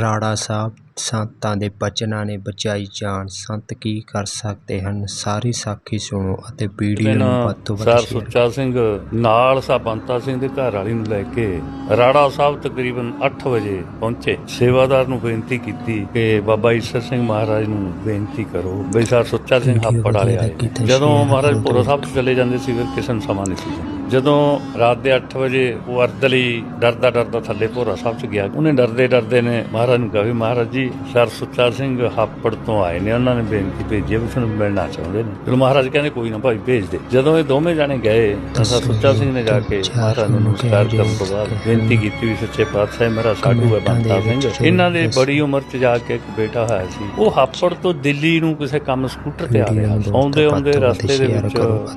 ਰਾੜਾ ਸਾਹਿਬ ਸੰਤਾਂ ਦੇ ਬਚਨਾਂ ਨੇ ਬਚਾਈ ਜਾਨ। ਸੰਤ ਕੀ ਕਰ ਸਕਦੇ ਹਨ? ਸਾਰੀ ਸਾਖੀ ਸੁਣੋ ਅਤੇ ਵੀਡੀਓ ਨੂੰ ਵੱਧ ਤੋਂ ਸਰ ਵੱਧ ਸੁੱਚਾ ਸਿੰਘ ਨਾਲ ਸਾਬੰਤਾ ਸਿੰਘ ਦੇ ਘਰ ਵਾਲੀ ਨੂੰ ਲੈ ਕੇ ਰਾੜਾ ਸਾਹਿਬ ਤਕਰੀਬਨ 8 ਵਜੇ ਪਹੁੰਚੇ। ਸੇਵਾਦਾਰ ਨੂੰ ਬੇਨਤੀ ਕੀਤੀ ਕਿ ਬਾਬਾ ਈਸ਼ਰ ਸਿੰਘ ਮਹਾਰਾਜ ਨੂੰ ਬੇਨਤੀ ਕਰੋ ਬਈ ਸਰ ਸੁੱਚਾ ਸਿੰਘ ਹਾਪੜ ਵਾਲੇ ਆਏ। ਜਦੋਂ ਮਹਾਰਾਜ। ਭੋਰਾ ਸਾਹਿਬ ਚਲੇ ਜਾਂਦੇ ਸੀ ਫਿਰ ਕਿਸੇ ਨੂੰ ਸਮਾਂ ਨਹੀਂ ਸੀ। ਜਦੋਂ ਰਾਤ ਦੇ 8 ਵਜੇ ਉਹ ਅਰਦਲੀ ਡਰਦਾ ਡਰਦਾ ਥੱਲੇ ਭੋਰਾ ਸਾਹਿਬ ਚ ਗਿਆ ਉਹਨੇ ਡਰਦੇ ਡਰਦੇ ਨੇ ਮਹਾਰਾਜ ਨੂੰ ਕਿਹਾ ਵੀ ਮਹਾਰਾਜ ਜੀ ਸਰ ਸੁੱਚਾ ਸਿੰਘ ਹਾਪੜ ਤੋਂ ਆਏ ਨੇ ਉਹਨਾਂ ਨੇ ਬੇਨਤੀ ਭੇਜੀ ਵੀ ਤੁਹਾਨੂੰ ਮਿਲਣਾ ਚਾਹੁੰਦੇ ਨੇ। ਫਿਰ ਮਹਾਰਾਜ ਕਹਿੰਦੇ ਕੋਈ ਨਾ ਭਾਈ ਭੇਜ ਦੇ। ਜਦੋਂ ਇਹ ਦੋਵੇਂ ਜਾਣੇ ਗਏ ਤਾਂ ਸਰ ਸੁੱਚਾ ਸਿੰਘ ਨੇ ਜਾ ਕੇ ਮਹਾਰਾਜ ਨੂੰ ਨਮਸਕਾਰ ਕਰਨ ਤੋਂ ਬਾਅਦ ਬੇਨਤੀ ਕੀਤੀ ਵੀ ਸੱਚੇ ਪਾਤਸ਼ਾਹ ਮੇਰਾ ਸਾਧੂ ਹੈ ਬੰਤਾ ਸਿੰਘ। ਇਹਨਾਂ ਦੇ ਬੜੀ ਉਮਰ ਚ ਜਾ ਕੇ ਇੱਕ ਬੇਟਾ ਹੋਇਆ ਸੀ। ਉਹ ਹਾਪੜ ਤੋਂ ਦਿੱਲੀ ਨੂੰ ਕਿਸੇ ਕੰਮ ਸਕੂਟਰ ਤੇ ਆ ਰਿਹਾ ਆਉਂਦੇ ਆਉਂਦੇ ਰਸਤੇ ਦੇ ਵਿੱਚ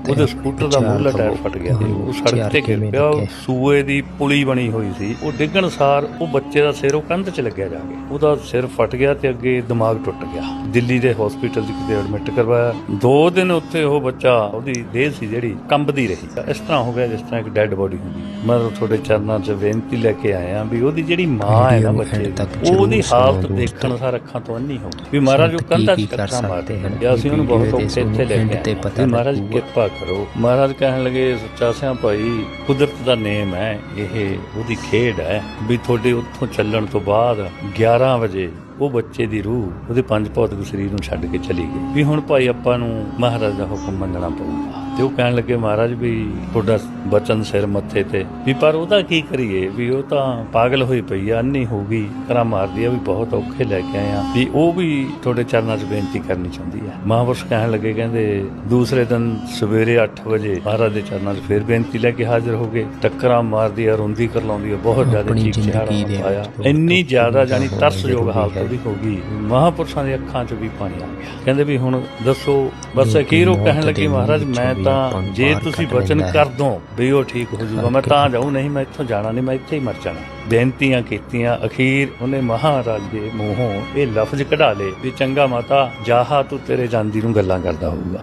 ਉਹਦੇ ਸਕੂਟਰ ਦਾ ਮੂਹਰਲਾ ਟਾਇਰ। ਫਟ ਗਿਆ ਸੀ। ਉਹ ਸੜਕ ਤੇ ਗਿਰ ਪਿਆ ਉਹ? ਸੂਏ ਦੀ ਪੁਲੀ ਬਣੀ ਹੋਈ ਸੀ। ਉਹ ਡਿੱਗਣ ਸਾਰ ਉਹ ਬੱਚੇ ਦਾ ਸਿਰ ਉਹ ਕੰਧ 'ਚ ਲੱਗਿਆ ਜਾ ਕੇ। ਉਹਦਾ ਸਿਰ ਫਟ ਗਿਆ ਤੇ ਅੱਗੇ ਦਿਮਾਗ ਟੁੱਟ ਗਿਆ। ਦਿੱਲੀ ਦੇ ਹਸਪੀਟਲ 'ਚ ਕਿਤੇ ਐਡਮਿਟ ਕਰਵਾਇਆ। ਦੋ ਦਿਨ ਉੱਥੇ ਉਹ ਬੱਚਾ ਉਹਦੀ ਦੇਹ ਸੀ ਜਿਹੜੀ ਕੰਬਦੀ ਰਹੀ। ਇਸ ਤਰ੍ਹਾਂ ਹੋ ਗਿਆ ਜਿਸ ਤਰ੍ਹਾਂ ਇੱਕ ਡੈੱਡ ਬੋਡੀ ਹੁੰਦੀ। ਮੈਂ ਤੁਹਾਡੇ ਚਰਨਾਂ 'ਚ ਬੇਨਤੀ ਲੈ ਕੇ ਆਇਆ ਵੀ ਉਹਦੀ ਜਿਹੜੀ ਮਾਂ ਹੈ ਨਾ ਬੱਚੇ ਦੀ ਉਹਦੀ ਹਾਲਤ ਦੇਖਣ ਸਾਰ ਅੱਖਾਂ ਤੋਂ ਅੰਨੀ ਹੋ ਵੀ ਮਹਾਰਾਜ ਉਹ ਕੰਧਾਂ 'ਚ ਕੀ ਕਰ ਟੱਕਰਾਂ ਮਾਰਦੇ ਹਨ? ਅਸੀਂ ਉਹਨੂੰ ਬਹੁਤ ਔਖੇ ਇੱਥੇ ਲੈ ਕੇ ਆਏ ਮਹਾਰਾਜ। ਕਿਰਪਾ ਕਰੋ। ਮਹਾਰਾਜ ਕਹਿਣ ਲੱਗੇ ਸੱਚਾ ਸਿਆਂ ਭਾਈ, ਕੁਦਰਤ ਦਾ ਨੇਮ ਹੈ, ਇਹ ਉਹਦੀ ਖੇਡ ਹੈ ਵੀ ਤੁਹਾਡੇ ਉੱਥੋਂ ਚੱਲਣ ਤੋਂ ਬਾਅਦ 11 ਵਜੇ ਉਹ ਬੱਚੇ ਦੀ ਰੂਹ ਉਹਦੇ ਪੰਜ ਭੌਤਿਕ ਸਰੀਰ ਨੂੰ ਛੱਡ ਕੇ ਚਲੀ ਗਈ। ਵੀ ਹੁਣ ਭਾਈ ਆਪਾਂ ਨੂੰ ਮਹਾਰਾਜ ਦਾ ਹੁਕਮ ਮੰਨਣਾ ਪਊਗਾ। ਤੇ ਉਹ ਕਹਿਣ ਲੱਗੇ ਮਹਾਰਾਜ ਵੀ ਤੁਹਾਡਾ ਬਚਨ ਸਿਰ ਮੱਥੇ ਤੇ। ਵੀ ਪਰ ਉਹਦਾ ਕੀ ਕਰੀਏ? ਵੀ ਉਹ ਤਾਂ ਪਾਗਲ ਹੋਈ ਪਈ ਆ ਅੰਨੀ ਹੋ ਗਈ। ਕਰਾ ਮਾਰਦੀ ਆ ਵੀ ਬਹੁਤ ਔਖੇ ਲੈ ਕੇ ਆਏ ਆ। ਵੀ ਉਹ ਵੀ ਤੁਹਾਡੇ ਚਰਨਾਂ 'ਚ ਬੇਨਤੀ ਕਰਨੀ ਚਾਹੁੰਦੀ ਹੈ ਮਹਾਂਪੁਰਸ਼ ਕਹਿਣ ਲੱਗੇ ਕਹਿੰਦੇ ਦੂਸਰੇ ਦਿਨ ਸਵੇਰੇ 8 ਵਜੇ ਮਹਾਰਾਜ ਦੇ ਚਰਨਾਂ 'ਚ ਫਿਰ ਬੇਨਤੀ ਲੈ ਕੇ ਹਾਜ਼ਰ ਹੋ ਗਏ। ਟੱਕਰਾਂ ਮਾਰਦੀ ਆ ਰੋਂਦੀ ਕਰ ਲਾਉਂਦੀ ਆ ਬਹੁਤ ਜ਼ਿਆਦਾ ਚੀਕ ਦੇ ਆਇਆ ਇੰਨੀ ਜ਼ਿਆਦਾ ਜਾਨੀ ਤਰਸਯੋਗ ਹਾਲਤ। ਉਹਦੀ ਹੋ ਗਈ। ਮਹਾਂਪੁਰਸ਼ਾਂ ਦੀ ਅੱਖਾਂ 'ਚ ਵੀ ਪਾਣੀ ਆ ਗਿਆ। ਕਹਿੰਦੇ ਵੀ ਹੁਣ ਦੱਸੋ ਬਸ ਅਖੀਰ ਉਹ ਕਹਿਣ ਲੱਗੇ ਮੂੰਹ ਮਹਾਰਾਜ ਮੈਂ ਤਾਂ ਜੇ ਤੁਸੀਂ ਵਚਨ ਕਰ। ਦੋ ਵੀ ਉਹ ਠੀਕ ਹੋ ਜਾਊਗਾ ਮੈਂ ਤਾਂ ਜਾਊਂ ਨਹੀਂ ਮੈਂ ਇੱਥੋਂ ਜਾਣਾ ਨਹੀਂ ਮੈਂ ਇੱਥੇ ਹੀ ਮਰ ਜਾਣਾ। ਬੇਨਤੀਆਂ ਕੀਤੀਆਂ ਅਖੀਰ ਉਹਨੇ ਮਹਾਰਾਜ ਦੇ ਮੂੰਹੋਂ ਇਹ ਲਫ਼ਜ਼ ਕਢਾ ਲਏ ਵੀ ਚੰਗਾ ਮਾਤਾ ਜਾਹਾ ਤੂੰ ਤੇਰੇ ਜਾਂਦੀ ਨੂੰ ਗੱਲਾਂ ਕਰਦਾ ਹੋਊਗਾ।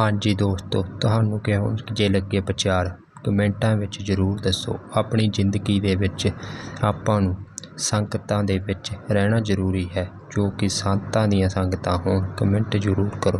ਹਾਂਜੀ ਦੋਸਤੋ ਤੁਹਾਨੂੰ ਕਿਹੋ ਜੇ ਲੱਗੇ ਵਿਚਾਰ ਕਮੈਂਟਾਂ ਵਿੱਚ ਜ਼ਰੂਰ ਦੱਸੋ। ਆਪਣੀ ਜ਼ਿੰਦਗੀ ਦੇ ਵਿੱਚ ਆਪਾਂ ਨੂੰ ਸੰਗਤਾਂ ਦੇ ਵਿੱਚ ਰਹਿਣਾ ਜ਼ਰੂਰੀ ਹੈ। ਜੋ ਕਿ ਸੰਤਾਂ ਦੀਆਂ ਸੰਗਤਾਂ ਹੋਣ ਕਮੈਂਟ ਜ਼ਰੂਰ ਕਰੋ।